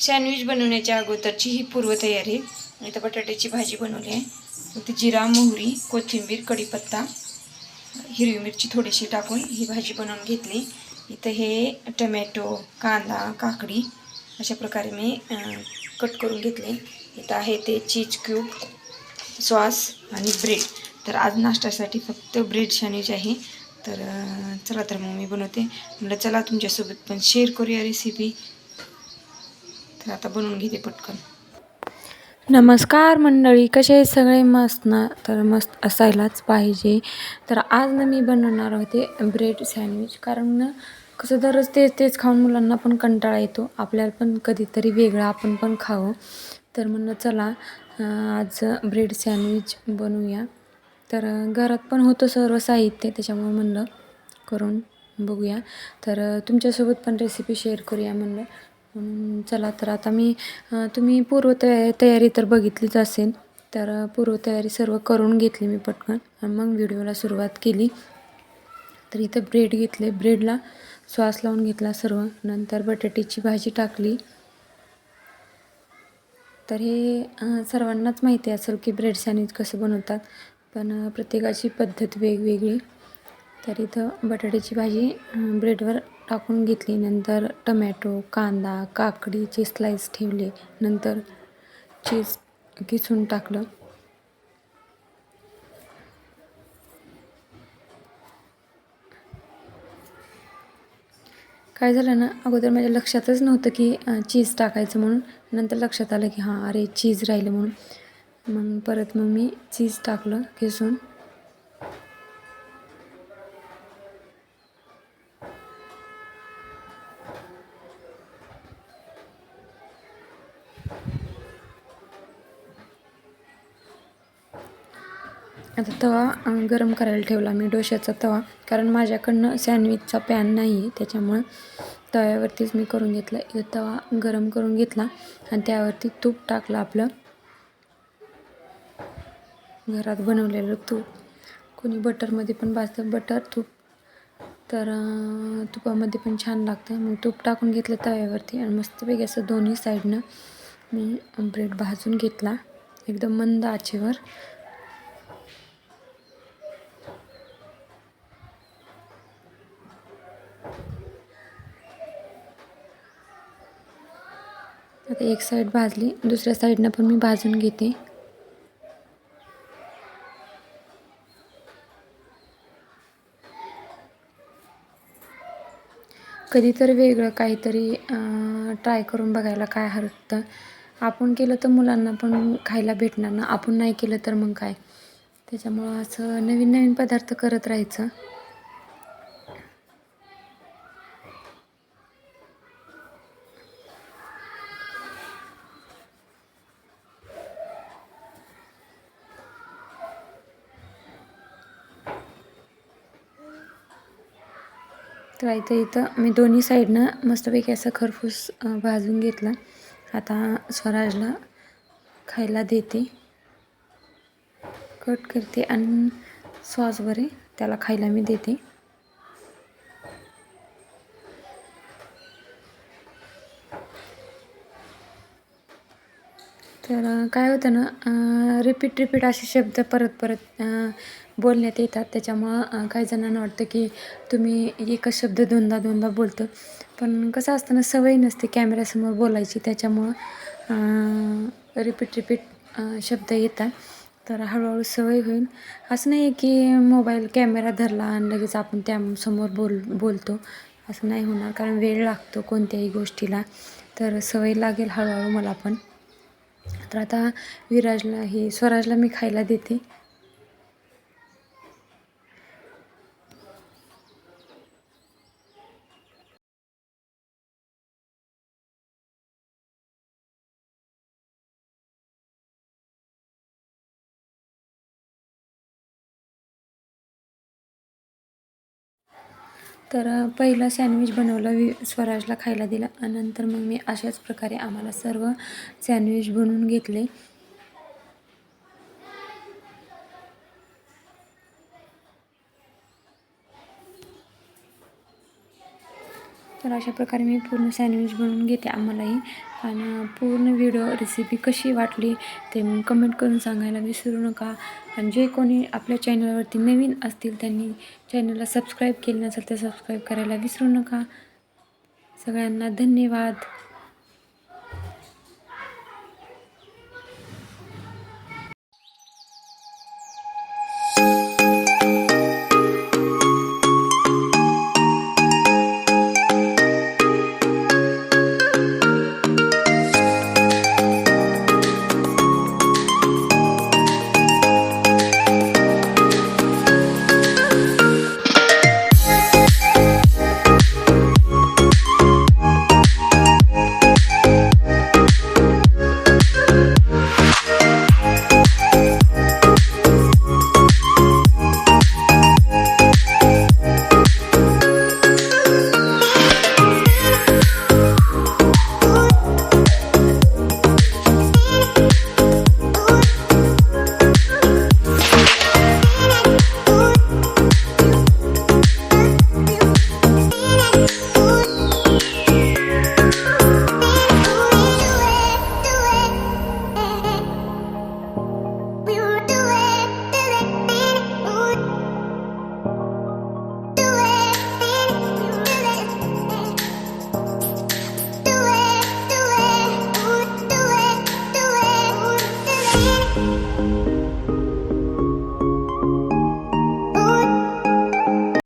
Sandwich बनवण्याच्या अगोदरची ही पूर्वतयारी. इथं बटाट्याची भाजी बनवली आहे. इथे जिरा मोहरी कोथिंबीर कढीपत्ता हिरवी मिरची थोडीशी टाकून ही भाजी बनवून घेतली. इथं हे टमॅटो कांदा काकडी अशा प्रकारे मी कट करून घेतले. इथं आहे ते चीज क्यूब सॉस आणि ब्रेड. तर आज नाश्त्यासाठी फक्त ब्रेड सँडविच आहे. तर चला तर मग मी बनवते. म्हटलं चला तुमच्यासोबत पण शेअर करूया रेसिपी तर आता बनवून घेते पटकन. नमस्कार मंडळी कसे सगळे? मस्त ना? तर मस्त असायलाच पाहिजे. तर आज ना मी बनवणार होते ब्रेड सँडविच. कारण ना कसं दररोज तेच तेच खाऊन मुलांना पण कंटाळा येतो. आपल्याला पण कधीतरी वेगळं आपण पण खावं. तर म्हणलं चला आज ब्रेड सँडविच बनवूया. तर घरात पण होतं सर्व साहित्य त्याच्यामुळे म्हणलं करून बघूया. तर तुमच्यासोबत पण रेसिपी शेअर करूया म्हणलं. चला तर आता मी तुम्ही तुम्ही पूर्वतया तयारी तर बघितलीच असेल तर पूर्वतयारी सर्व करून घेतली मी पटकन. आणि मग व्हिडिओला सुरुवात केली. तर इथं ब्रेड घेतले. ब्रेडला स्वास लावून घेतला सर्व. नंतर बटाट्याची भाजी टाकली. तर हे सर्वांनाच माहिती असेल की ब्रेड सँडविच कसं बनवतात. पण प्रत्येकाची पद्धत वेगवेगळी. तर इथं बटाट्याची भाजी ब्रेडवर टाकून घेतली. नंतर टमॅटो कांदा काकडीचे स्लाईस ठेवले. नंतर चीज किसून टाकलं. काय झालं ना अगोदर माझ्या लक्षातच नव्हतं की चीज टाकायचं म्हणून. नंतर लक्षात आलं की हां अरे चीज राहिलं म्हणून. मग परत मग मी चीज टाकलं किसून. आता तवा गरम करायला ठेवला मी डोश्याचा तवा. कारण माझ्याकडनं सँडविचचा पॅन नाही आहे त्याच्यामुळं तव्यावरतीच मी करून घेतलं. तवा गरम करून घेतला आणि त्यावरती तूप टाकलं आपलं. घरात बनवलेलं तूप. कोणी बटरमध्ये पण भाजतं बटर तूप. तर तुपामध्ये पण छान लागतं. मग तूप टाकून घेतलं तव्यावरती आणि मस्तपैकी असं दोन्ही साईडनं मी ब्रेड भाजून घेतला. एकदम मंद आचेवर. आता एक साईड भाजली. दुसऱ्या साईडनं पण मी भाजून घेते. कधीतरी वेगळं काहीतरी ट्राय करून बघायला काय हरकतं. आपण केलं तर मुलांना पण खायला भेटणार ना? आपण नाही केलं तर मग काय? त्याच्यामुळं असं नवीन नवीन पदार्थ करत राहायचं. तर इथं इथं मी दोन्ही साईडनं मस्तपैकी असं खरफूस भाजून घेतला. आता स्वराजला खायला देते. कट करते आणि सॉस वरे त्याला खायला मी देते. तर काय होतं ना रिपीट रिपीट असे शब्द परत परत बोलण्यात येतात. त्याच्यामुळं काही जणांना वाटतं की तुम्ही एकच शब्द दोनदा दोनदा बोलतो. पण कसं असताना सवय नसते कॅमेऱ्यासमोर बोलायची. त्याच्यामुळं रिपीट रिपीट शब्द येतात. तर हळूहळू सवय होईल. असं नाही की मोबाईल कॅमेरा धरला आणि लगेच आपण त्यासमोर बोल बोलतो. असं नाही होणार. कारण वेळ लागतो कोणत्याही गोष्टीला. तर सवय लागेल हळूहळू मला पण. तर आता विराजला हे स्वराजला मी खायला देते. तर पहिलं पहिला सँडविच बनवलं वि स्वराजला खायला दिला आणि नंतर मग मी अशाच प्रकारे आम्हाला सर्व सँडविच बनवून घेतले. तर अशा प्रकारे मी पूर्ण सँडविच बनवून घेते आम्हालाही. आणि पूर्ण व्हिडिओ रेसिपी कशी वाटली ते कमेंट करून सांगायला विसरू नका. आणि जे कोणी आपल्या चॅनलवरती नवीन असतील त्यांनी चॅनलला सबस्क्राईब केलं नसेल तर सबस्क्राईब करायला विसरू नका. सगळ्यांना धन्यवाद.